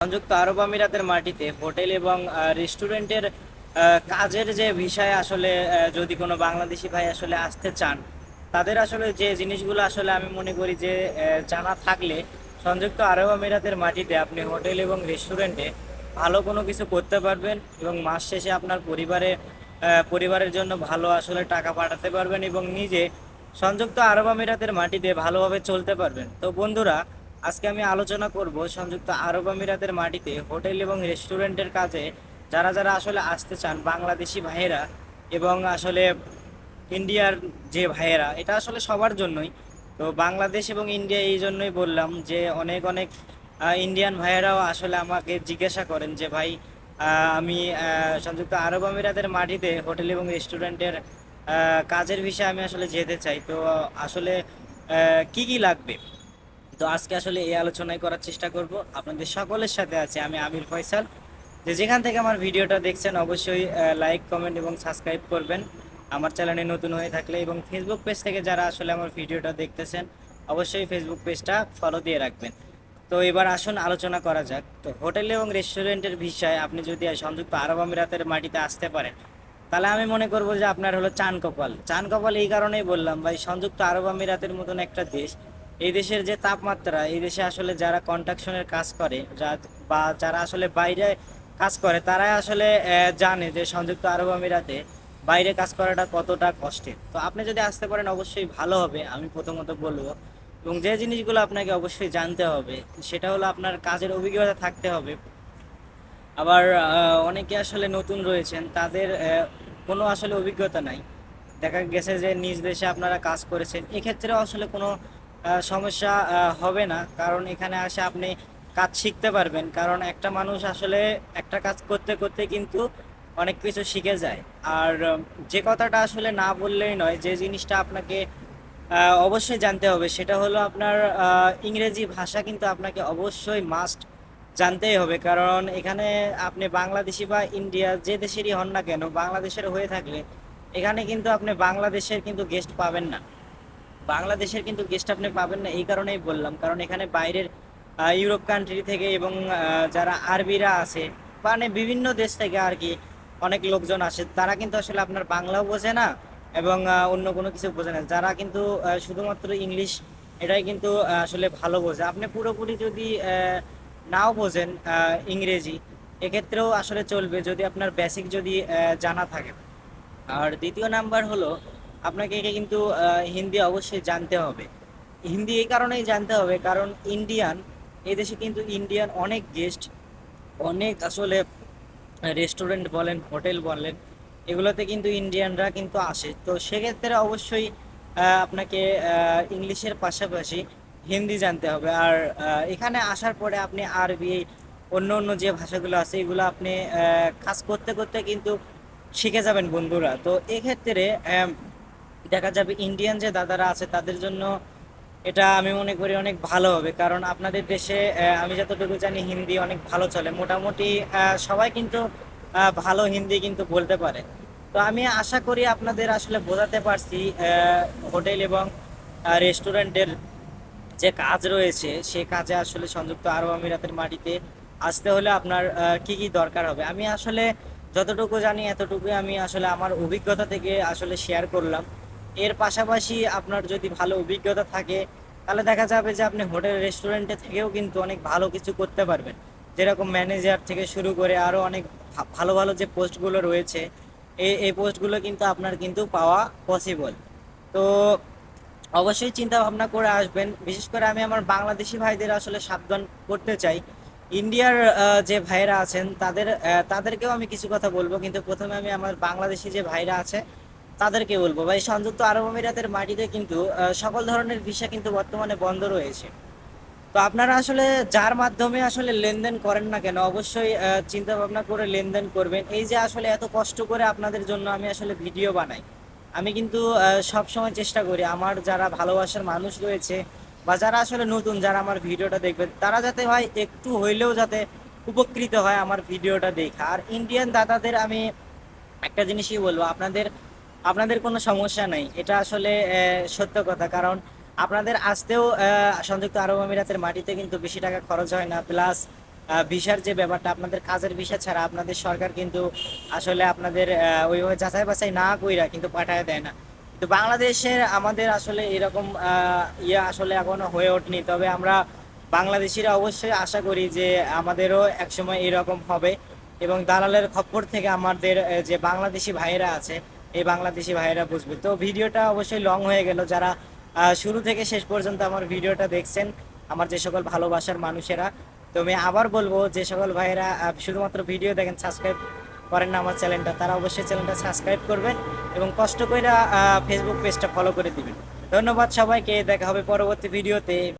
সংযুক্ত আরব আমিরাতের মাটিতে হোটেল এবং রেস্টুরেন্টের কাজের যে বিষয়ে আসলে যদি কোনো বাংলাদেশি ভাই আসলে আসতে চান, তাদের আসলে যে জিনিসগুলো আসলে আমি মনে করি যে জানা থাকলে সংযুক্ত আরব আমিরাতের মাটিতে আপনি হোটেল এবং রেস্টুরেন্টে ভালো কোনো কিছু করতে পারবেন এবং মাস শেষে আপনার পরিবারে পরিবারের জন্য ভালো আসলে টাকা পাঠাতে পারবেন এবং নিজে সংযুক্ত আরব আমিরাতের মাটিতে ভালোভাবে চলতে পারবেন। তো বন্ধুরা আজকে আমি আলোচনা করব সংযুক্ত আরব আমিরাতের মাটিতে হোটেল এবং রেস্টুরেন্টের কাজে যারা যারা আসলে আসতে চান, বাংলাদেশি ভাইয়েরা এবং আসলে ইন্ডিয়ার যে ভাইয়েরা, এটা আসলে সবার জন্যই। তো বাংলাদেশ এবং ইন্ডিয়া এই জন্যই বললাম যে অনেক অনেক ইন্ডিয়ান ভাইয়েরাও আসলে আমাকে জিজ্ঞাসা করেন যে, ভাই আমি সংযুক্ত আরব আমিরাতের মাটিতে হোটেল এবং রেস্টুরেন্টের কাজের বিষয়ে আমি আসলে যেতে চাই। তো আসলে কি কি লাগবে? তো আজকে আসলে এই আলোচনায় করার চেষ্টা করব। আপনাদের সকলের সাথে আছে আমি আমির ফয়সাল। যে যেখান থেকে আমার ভিডিওটা দেখছেন, অবশ্যই লাইক কমেন্ট এবং সাবস্ক্রাইব করবেন। আমার চ্যানেলে নতুন হয়ে থাকলে এবং ফেসবুক পেজ থেকে যারা আসলে আমার ভিডিওটা দেখতেছেন, অবশ্যই ফেসবুক পেজটা ফলো দিয়ে রাখবেন। তো এবার আসুন, আলোচনা করা যাক। তো হোটেল এবং রেস্টুরেন্টের বিষয়ে আপনি যদি সংযুক্ত আরব আমিরাতের মাটিতে আসতে পারেন, তাহলে আমি মনে করব যে আপনার হলো চান কপাল। চান কপাল এই কারণেই বললাম, ভাই, সংযুক্ত আরব আমিরাতের মতন একটা দেশ এই দেশের যে তাপমাত্রা, এই দেশে আসলে যারা কন্ট্রাকশনের কাজ করে, যা- বা যারা আসলে বাইরে কাজ করে, তারাই আসলে জানে যে সংযুক্ত আরব আমিরাতে বাইরে কাজ করাটা কতটা কষ্টের। তো আপনি যদি আসতে পারেন, অবশ্যই ভালো হবে, আমি প্রথমত বলব। এবং যে জিনিসগুলো আপনাকে অবশ্যই জানতে হবে, সেটা হলো আপনার কাজের অভিজ্ঞতা থাকতে হবে। আবার অনেকে আসলে নতুন রয়েছেন, তাদের কোনো আসলে অভিজ্ঞতা নাই। দেখা গেছে যে নিজ দেশে আপনারা কাজ করেছেন এক্ষেত্রে আসলে কোনো সমস্যা হবে না। কারণ এখানে আসে আপনি কাজ শিখতে পারবেন। কারণ একটা মানুষ আসলে একটা কাজ করতে করতে কিন্তু অনেক কিছু শিখে যায়। আর যে কথাটা আসলে না বললেই নয়, যে জিনিসটা আপনাকে অবশ্যই জানতে হবে, সেটা হলো আপনার ইংরেজি ভাষা কিন্তু আপনাকে অবশ্যই মাস্ট জানতেই হবে। কারণ এখানে আপনি বাংলাদেশি বা ইন্ডিয়া যে দেশেরই হন না কেন, বাংলাদেশের হয়ে থাকলে এখানে কিন্তু আপনি বাংলাদেশের কিন্তু গেস্ট পাবেন না। বাংলাদেশের কিন্তু গেস্ট আপনি পাবেন না, এই কারণেই বললাম। কারণ এখানে বাইরের ইউরোপ কান্ট্রি থেকে এবং যারা আরবিরা আছে মানে বিভিন্ন দেশ থেকে আর কি অনেক লোকজন আসে, তারা কিন্তু আসলে আপনার বাংলাও বোঝে না এবং অন্য কোনো কিছু বোঝে না। যারা কিন্তু শুধুমাত্র ইংলিশ, এটাই কিন্তু আসলে ভালো বোঝে। আপনি পুরোপুরি যদি নাও বোঝেন ইংরেজি, এক্ষেত্রেও আসলে চলবে। যদি আপনার বেসিক যদি জানা থাকে। আর দ্বিতীয় নাম্বার হলো আপনাকে কিন্তু হিন্দি অবশ্যই জানতে হবে। হিন্দি এই কারণেই জানতে হবে, কারণ ইন্ডিয়ান এই দেশে কিন্তু ইন্ডিয়ান অনেক গেস্ট অনেক আসলে রেস্টুরেন্ট বলেন হোটেল বলেন, এগুলোতে কিন্তু ইন্ডিয়ানরা কিন্তু আসে। তো সেক্ষেত্রে অবশ্যই আপনাকে ইংলিশের পাশাপাশি হিন্দি জানতে হবে। আর এখানে আসার পরে আপনি আরবি, অন্য অন্য যে ভাষাগুলো আছে, এগুলো আপনি কাজ করতে করতে কিন্তু শিখে যাবেন বন্ধুরা। তো এক্ষেত্রে দেখা যাবে ইন্ডিয়ান যে দাদারা আছে, তাদের জন্য এটা আমি মনে করি অনেক ভালো হবে। কারণ আপনাদের দেশে আমি যতটুকু জানি হিন্দি অনেক ভালো চলে। মোটামুটি সবাই কিন্তু ভালো হিন্দি কিন্তু বলতে পারে। তো আমি আশা করি আপনাদের আসলে বোঝাতে পারছি হোটেল এবং রেস্টুরেন্টের যে কাজ রয়েছে, সে কাজে আসলে সংযুক্ত আরব আমিরাতের মাটিতে আসতে হলে আপনার কি কি দরকার হবে? আমি আসলে যতটুকু জানি, এতটুকুই আমি আসলে আমার অভিজ্ঞতা থেকে আসলে শেয়ার করলাম। এর পাশাপাশি আপনার যদি ভালো অভিজ্ঞতা থাকে, তাহলে দেখা যাবে যে আপনি হোটেল রেস্টুরেন্টে থেকেও কিন্তু অনেক ভালো কিছু করতে পারবেন। যেরকম ম্যানেজার থেকে শুরু করে আরও অনেক ভালো ভালো যে পোস্টগুলো রয়েছে এই এই পোস্টগুলো কিন্তু আপনার কিন্তু পাওয়া পসিবল তো অবশ্যই চিন্তা ভাবনা করে আসবেন। বিশেষ করে আমি আমার বাংলাদেশি ভাইদের আসলে সাবধান করতে চাই। ইন্ডিয়ার যে ভাইরা আছেন, তাদের তাদেরকেও আমি কিছু কথা বলব। কিন্তু প্রথমে আমি আমার বাংলাদেশি যে ভাইরা আছে তাদেরকে বলব। ভাই, সংযুক্ত আরব আমিরাতের মাটিতে কিন্তু সকল ধরনের ভিসা কিন্তু বর্তমানে বন্ধ রয়েছে। তো আপনারা আসলে যার মাধ্যমে আসলে লেনদেন করেন না কেন, অবশ্যই চিন্তা ভাবনা করে লেনদেন করবেন। এই যে আসলে এত কষ্ট করে আপনাদের জন্য আমি আসলে ভিডিও বানাই, আমি কিন্তু সব সময় চেষ্টা করি, আমার যারা ভালোবাসার মানুষ রয়েছে বা যারা আসলে নতুন, যারা আমার ভিডিওটা দেখবে তারা যাতে হয় একটু হইলেও যাতে উপকৃত হয় আমার ভিডিওটা দেখা। আর ইন্ডিয়ান দাদাদের আমি একটা জিনিসই বলব, আপনাদের আপনাদের কোনো সমস্যা নাই। এটা আসলে সত্য কথা। কারণ আপনাদের আসতেও সংযুক্ত আরব আমিরাতের মাটিতে কিন্তু বেশি টাকা খরচ হয় না। প্লাস ভিসার যে ব্যাপারটা, আপনাদের কাজের ভিসা ছাড়া আপনাদের সরকার কিন্তু আসলে আপনাদের ওইভাবে যাচাই বাছাই না কইরা কিন্তু পাঠায় দেয় না। তো বাংলাদেশের আমাদের আসলে এরকম ইয়ে আসলে এখনও হয়ে ওঠেনি। তবে আমরা বাংলাদেশিরা অবশ্যই আশা করি যে আমাদেরও একসময় এরকম হবে। এবং দালালের খপ্পর থেকে আমাদের যে বাংলাদেশি ভাইয়েরা আছে এই বাংলাদেশি ভাইয়েরা বুঝবে। তো ভিডিওটা অবশ্যই লং হয়ে গেল। যারা শুরু থেকে শেষ পর্যন্ত আমার ভিডিওটা দেখছেন, আমার যে সকল ভালোবাসার মানুষেরা, তো আমি আবার বলব, যে সকল ভাইয়েরা শুধুমাত্র ভিডিও দেখেন সাবস্ক্রাইব করেন না আমার চ্যানেলটা তারা অবশ্যই চ্যানেলটা সাবস্ক্রাইব করবেন এবং কষ্ট করে ফেসবুক পেজটা ফলো করে দিবেন। ধন্যবাদ সবাইকে, দেখা হবে পরবর্তী ভিডিওতে।